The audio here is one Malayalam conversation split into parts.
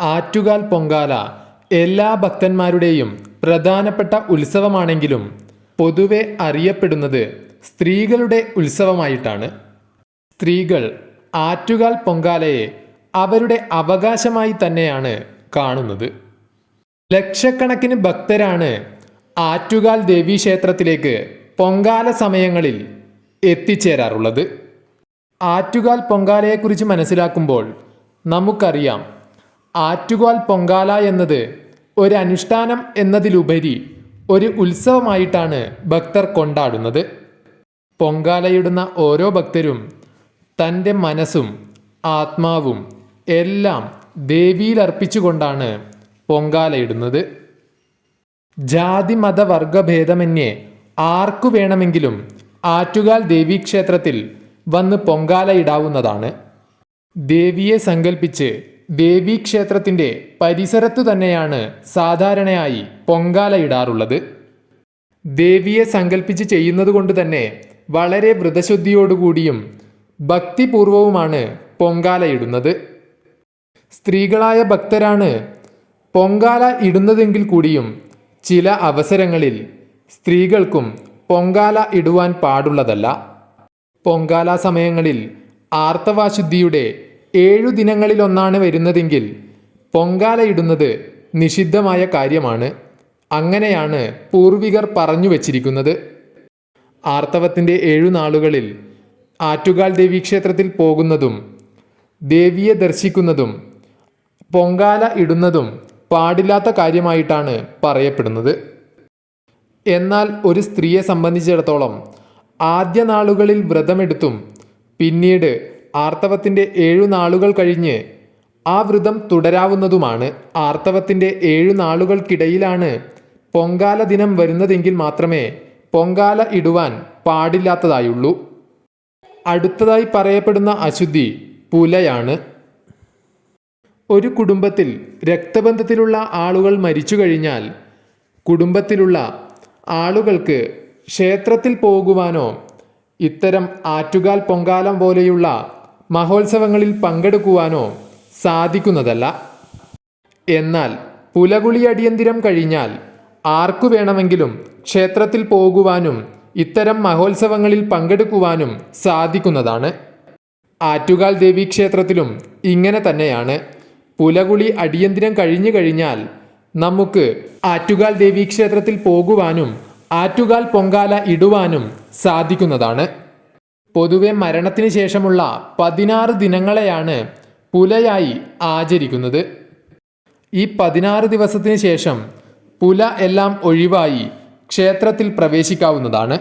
ആറ്റുകാൽ പൊങ്കാല എല്ലാ ഭക്തന്മാരുടെയും പ്രധാനപ്പെട്ട ഉത്സവമാണെങ്കിലും പൊതുവെ അറിയപ്പെടുന്നത് സ്ത്രീകളുടെ ഉത്സവമായിട്ടാണ്. സ്ത്രീകൾ ആറ്റുകാൽ പൊങ്കാലയെ അവരുടെ അവകാശമായി തന്നെയാണ് കാണുന്നത്. ലക്ഷക്കണക്കിന് ഭക്തരാണ് ആറ്റുകാൽ ദേവീക്ഷേത്രത്തിലേക്ക് പൊങ്കാല സമയങ്ങളിൽ എത്തിച്ചേരാറുള്ളത്. ആറ്റുകാൽ പൊങ്കാലയെക്കുറിച്ച് മനസ്സിലാക്കുമ്പോൾ നമുക്കറിയാം ആറ്റുകാൽ പൊങ്കാല എന്നത് ഒരു അനുഷ്ഠാനം എന്നതിലുപരി ഒരു ഉത്സവമായിട്ടാണ് ഭക്തർ കൊണ്ടാടുന്നത്. പൊങ്കാലയിടുന്ന ഓരോ ഭക്തരും തന്റെ മനസ്സും ആത്മാവും എല്ലാം ദേവിയിൽ അർപ്പിച്ചുകൊണ്ടാണ് പൊങ്കാലയിടുന്നത്. ജാതി മത ആർക്കു വേണമെങ്കിലും ആറ്റുകാൽ ദേവീക്ഷേത്രത്തിൽ വന്ന് പൊങ്കാലയിടാവുന്നതാണ്. ദേവിയെ സങ്കല്പിച്ച് ദേവീക്ഷേത്രത്തിന്റെ പരിസരത്തു തന്നെയാണ് സാധാരണയായി പൊങ്കാലയിടാറുള്ളത് ദേവിയെ സങ്കല്പിച്ച് ചെയ്യുന്നത് കൊണ്ട് തന്നെ വളരെ വ്രതശുദ്ധിയോടുകൂടിയും ഭക്തിപൂർവവുമാണ് പൊങ്കാലയിടുന്നത് സ്ത്രീകളായ ഭക്തരാണ് പൊങ്കാല ഇടുന്നതെങ്കിൽ കൂടിയും ചില അവസരങ്ങളിൽ സ്ത്രീകൾക്കും പൊങ്കാല ഇടുവാൻ പാടുള്ളതല്ല. പൊങ്കാല സമയങ്ങളിൽ ആർത്തവാശുദ്ധിയുടെ ഏഴു ദിനങ്ങളിലൊന്നാണ് വരുന്നതെങ്കിൽ പൊങ്കാലയിടുന്നത് നിഷിദ്ധമായ കാര്യമാണ്. അങ്ങനെയാണ് പൂർവികർ പറഞ്ഞു വച്ചിരിക്കുന്നത്. ആർത്തവത്തിന്റെ ഏഴു നാളുകളിൽ ആറ്റുകാൽ ദേവീക്ഷേത്രത്തിൽ പോകുന്നതും ദേവിയെ ദർശിക്കുന്നതും പൊങ്കാല ഇടുന്നതും പാടില്ലാത്ത കാര്യമായിട്ടാണ് പറയപ്പെടുന്നത്. എന്നാൽ ഒരു സ്ത്രീയെ സംബന്ധിച്ചിടത്തോളം ആദ്യ നാളുകളിൽ വ്രതമെടുത്തും പിന്നീട് ആർത്തവത്തിന്റെ ഏഴു നാളുകൾ കഴിഞ്ഞ് ആ വ്രതം തുടരാവുന്നതുമാണ് ആർത്തവത്തിന്റെ ഏഴു നാളുകൾക്കിടയിലാണ് പൊങ്കാല ദിനം വരുന്നതെങ്കിൽ മാത്രമേ പൊങ്കാല ഇടുവാൻ പാടില്ലാത്തതായുള്ളൂ. അടുത്തതായി പറയപ്പെടുന്ന അശുദ്ധി പുലയാണ്. ഒരു കുടുംബത്തിൽ രക്തബന്ധത്തിലുള്ള ആളുകൾ മരിച്ചു കഴിഞ്ഞാൽ കുടുംബത്തിലുള്ള ആളുകൾക്ക് ക്ഷേത്രത്തിൽ പോകുവാനോ ഇത്തരം ആറ്റുകാൽ പൊങ്കാലം പോലെയുള്ള മഹോത്സവങ്ങളിൽ പങ്കെടുക്കുവാനോ സാധിക്കുന്നതല്ല. എന്നാൽ പുലകുളി അടിയന്തിരം കഴിഞ്ഞാൽ ആർക്കു വേണമെങ്കിലും ക്ഷേത്രത്തിൽ പോകുവാനും ഇത്തരം മഹോത്സവങ്ങളിൽ പങ്കെടുക്കുവാനും സാധിക്കുന്നതാണ്. ആറ്റുകാൽ ദേവീക്ഷേത്രത്തിലും ഇങ്ങനെ തന്നെയാണ്. പുലകുളി അടിയന്തിരം കഴിഞ്ഞു കഴിഞ്ഞാൽ നമുക്ക് ആറ്റുകാൽ ദേവീക്ഷേത്രത്തിൽ പോകുവാനും ആറ്റുകാൽ പൊങ്കാല ഇടുവാനും സാധിക്കുന്നതാണ്. പൊതുവെ മരണത്തിന് ശേഷമുള്ള പതിനാറ് ദിനങ്ങളെയാണ് പുലയായി ആചരിക്കുന്നത്. ഈ പതിനാറ് ദിവസത്തിന് ശേഷം പുല എല്ലാം ഒഴിവായി ക്ഷേത്രത്തിൽ പ്രവേശിക്കാവുന്നതാണ്.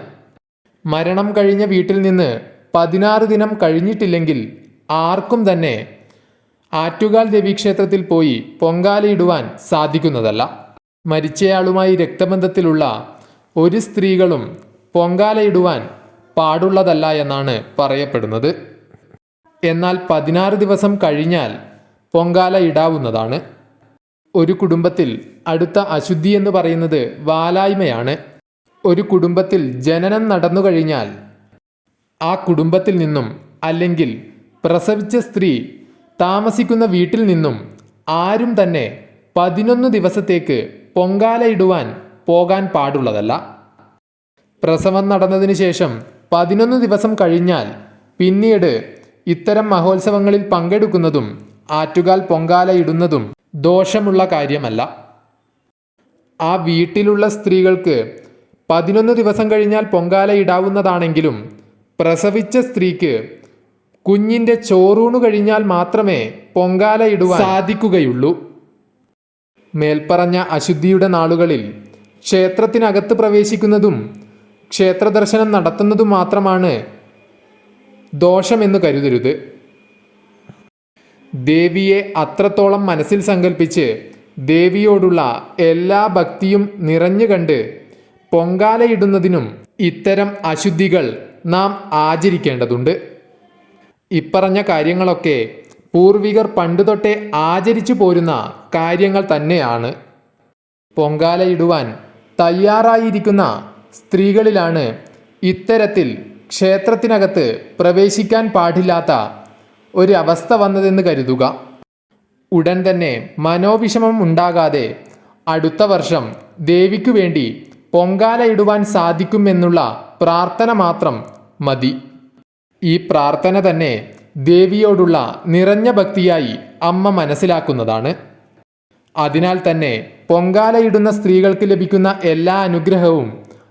മരണം കഴിഞ്ഞ വീട്ടിൽ നിന്ന് പതിനാറ് ദിനം കഴിഞ്ഞിട്ടില്ലെങ്കിൽ ആർക്കും തന്നെ ആറ്റുകാൽ ദേവീക്ഷേത്രത്തിൽ പോയി പൊങ്കാലയിടുവാൻ സാധിക്കുന്നതല്ല. മരിച്ചയാളുമായി രക്തബന്ധത്തിലുള്ള ഒരു സ്ത്രീകളും പൊങ്കാലയിടുവാൻ പാടുള്ളതല്ല എന്നാണ് പറയപ്പെടുന്നത്. എന്നാൽ പതിനാറ് ദിവസം കഴിഞ്ഞാൽ പൊങ്കാല ഇടാവുന്നതാണ്. ഒരു കുടുംബത്തിൽ അടുത്ത അശുദ്ധി എന്ന് പറയുന്നത് വാലായ്മയാണ്. ഒരു കുടുംബത്തിൽ ജനനം നടന്നു കഴിഞ്ഞാൽ ആ കുടുംബത്തിൽ നിന്നും അല്ലെങ്കിൽ പ്രസവിച്ച സ്ത്രീ താമസിക്കുന്ന വീട്ടിൽ നിന്നും ആരും തന്നെ പതിനൊന്ന് ദിവസത്തേക്ക് പൊങ്കാലയിടുവാൻ പോകാൻ പാടുള്ളതല്ല. പ്രസവം നടന്നതിന് ശേഷം പതിനൊന്ന് ദിവസം കഴിഞ്ഞാൽ പിന്നീട് ഇത്തരം മഹോത്സവങ്ങളിൽ പങ്കെടുക്കുന്നതും ആറ്റുകാൽ പൊങ്കാലയിടുന്നതും ദോഷമുള്ള കാര്യമല്ല. ആ വീട്ടിലുള്ള സ്ത്രീകൾക്ക് പതിനൊന്ന് ദിവസം കഴിഞ്ഞാൽ പൊങ്കാല ഇടാവുന്നതാണെങ്കിലും പ്രസവിച്ച സ്ത്രീക്ക് കുഞ്ഞിന്റെ ചോറൂണു കഴിഞ്ഞാൽ മാത്രമേ പൊങ്കാല ഇടുവാൻ സാധിക്കുകയുള്ളൂ. മേൽപ്പറഞ്ഞ അശുദ്ധിയുടെ നാളുകളിൽ ക്ഷേത്രത്തിനകത്ത് പ്രവേശിക്കുന്നതും ക്ഷേത്ര ദർശനം നടത്തുന്നതും മാത്രമാണ് ദോഷമെന്ന് കരുതരുത്. ദേവിയെ അത്രത്തോളം മനസ്സിൽ സങ്കല്പിച്ച് ദേവിയോടുള്ള എല്ലാ ഭക്തിയും നിറഞ്ഞു കണ്ട് പൊങ്കാലയിടുന്നതിനും ഇത്തരം അശുദ്ധികൾ നാം ആചരിക്കേണ്ടതുണ്ട്. ഇപ്പറഞ്ഞ കാര്യങ്ങളൊക്കെ പൂർവികർ പണ്ടുതൊട്ടേ ആചരിച്ചു പോരുന്ന കാര്യങ്ങൾ തന്നെയാണ്. പൊങ്കാലയിടുവാൻ തയ്യാറായിരിക്കുന്ന സ്ത്രീകളിലാണ് ഇത്തരത്തിൽ ക്ഷേത്രത്തിനകത്ത് പ്രവേശിക്കാൻ പാടില്ലാത്ത ഒരു അവസ്ഥ വന്നതെന്ന് കരുതുക. ഉടൻ തന്നെ മനോവിഷമം ഉണ്ടാകാതെ അടുത്ത വർഷം ദേവിക്കു വേണ്ടി പൊങ്കാലയിടുവാൻ സാധിക്കുമെന്നുള്ള പ്രാർത്ഥന മാത്രം മതി. ഈ പ്രാർത്ഥന തന്നെ ദേവിയോടുള്ള നിറഞ്ഞ ഭക്തിയായി അമ്മ മനസ്സിലാക്കുന്നതാണ്. അതിനാൽ തന്നെ പൊങ്കാലയിടുന്ന സ്ത്രീകൾക്ക് ലഭിക്കുന്ന എല്ലാ അനുഗ്രഹവും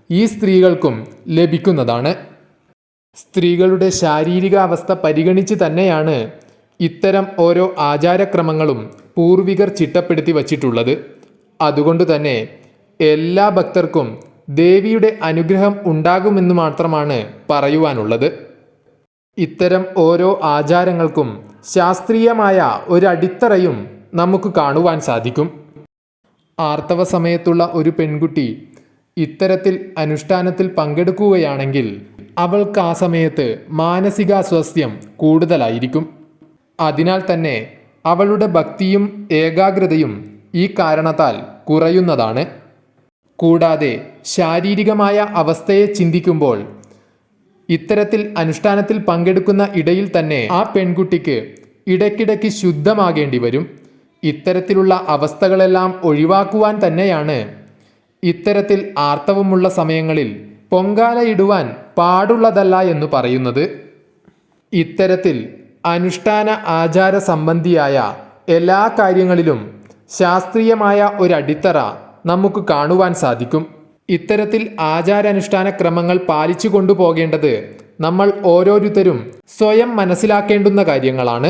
ഈ സ്ത്രീകൾക്കും ലഭിക്കുന്നതാണ്. സ്ത്രീകളുടെ ശാരീരിക അവസ്ഥ പരിഗണിച്ച് തന്നെയാണ് ഇത്തരം ഓരോ ആചാരക്രമങ്ങളും പൂർവികർ ചിട്ടപ്പെടുത്തി വച്ചിട്ടുള്ളത്. അതുകൊണ്ട് തന്നെ എല്ലാ ഭക്തർക്കും ദേവിയുടെ അനുഗ്രഹം ഉണ്ടാകുമെന്ന് മാത്രമാണ് പറയുവാനുള്ളത്. ഇത്തരം ഓരോ ആചാരങ്ങൾക്കും ശാസ്ത്രീയമായ ഒരടിത്തറയും നമുക്ക് കാണുവാൻ സാധിക്കും. ആർത്തവ സമയത്തുള്ള ഒരു പെൺകുട്ടി ഇത്തരത്തിൽ അനുഷ്ഠാനത്തിൽ പങ്കെടുക്കുകയാണെങ്കിൽ അവൾക്ക് ആ സമയത്ത് മാനസികാസ്വാസ്ഥ്യം കൂടുതലായിരിക്കും. അതിനാൽ തന്നെ അവളുടെ ഭക്തിയും ഏകാഗ്രതയും ഈ കാരണത്താൽ കുറയുന്നതാണ്. കൂടാതെ ശാരീരികമായ അവസ്ഥയെ ചിന്തിക്കുമ്പോൾ ഇത്തരത്തിൽ അനുഷ്ഠാനത്തിൽ പങ്കെടുക്കുന്ന ഇടയിൽ തന്നെ ആ പെൺകുട്ടിക്ക് ഇടയ്ക്കിടയ്ക്ക് ശുദ്ധമാകേണ്ടി വരും. ഇത്തരത്തിലുള്ള അവസ്ഥകളെല്ലാം ഒഴിവാക്കുവാൻ തന്നെയാണ് ഇത്തരത്തിൽ ആർത്തവമുള്ള സമയങ്ങളിൽ പൊങ്കാലയിടുവാൻ പാടുള്ളതല്ല എന്ന് പറയുന്നത് ഇത്തരത്തിൽ അനുഷ്ഠാന ആചാര സംബന്ധിയായ എല്ലാ കാര്യങ്ങളിലും ശാസ്ത്രീയമായ ഒരടിത്തറ നമുക്ക് കാണുവാൻ സാധിക്കും. ഇത്തരത്തിൽ ആചാരാനുഷ്ഠാന ക്രമങ്ങൾ പാലിച്ചു കൊണ്ടുപോകേണ്ടത് നമ്മൾ ഓരോരുത്തരും സ്വയം മനസ്സിലാക്കേണ്ടുന്ന കാര്യങ്ങളാണ്.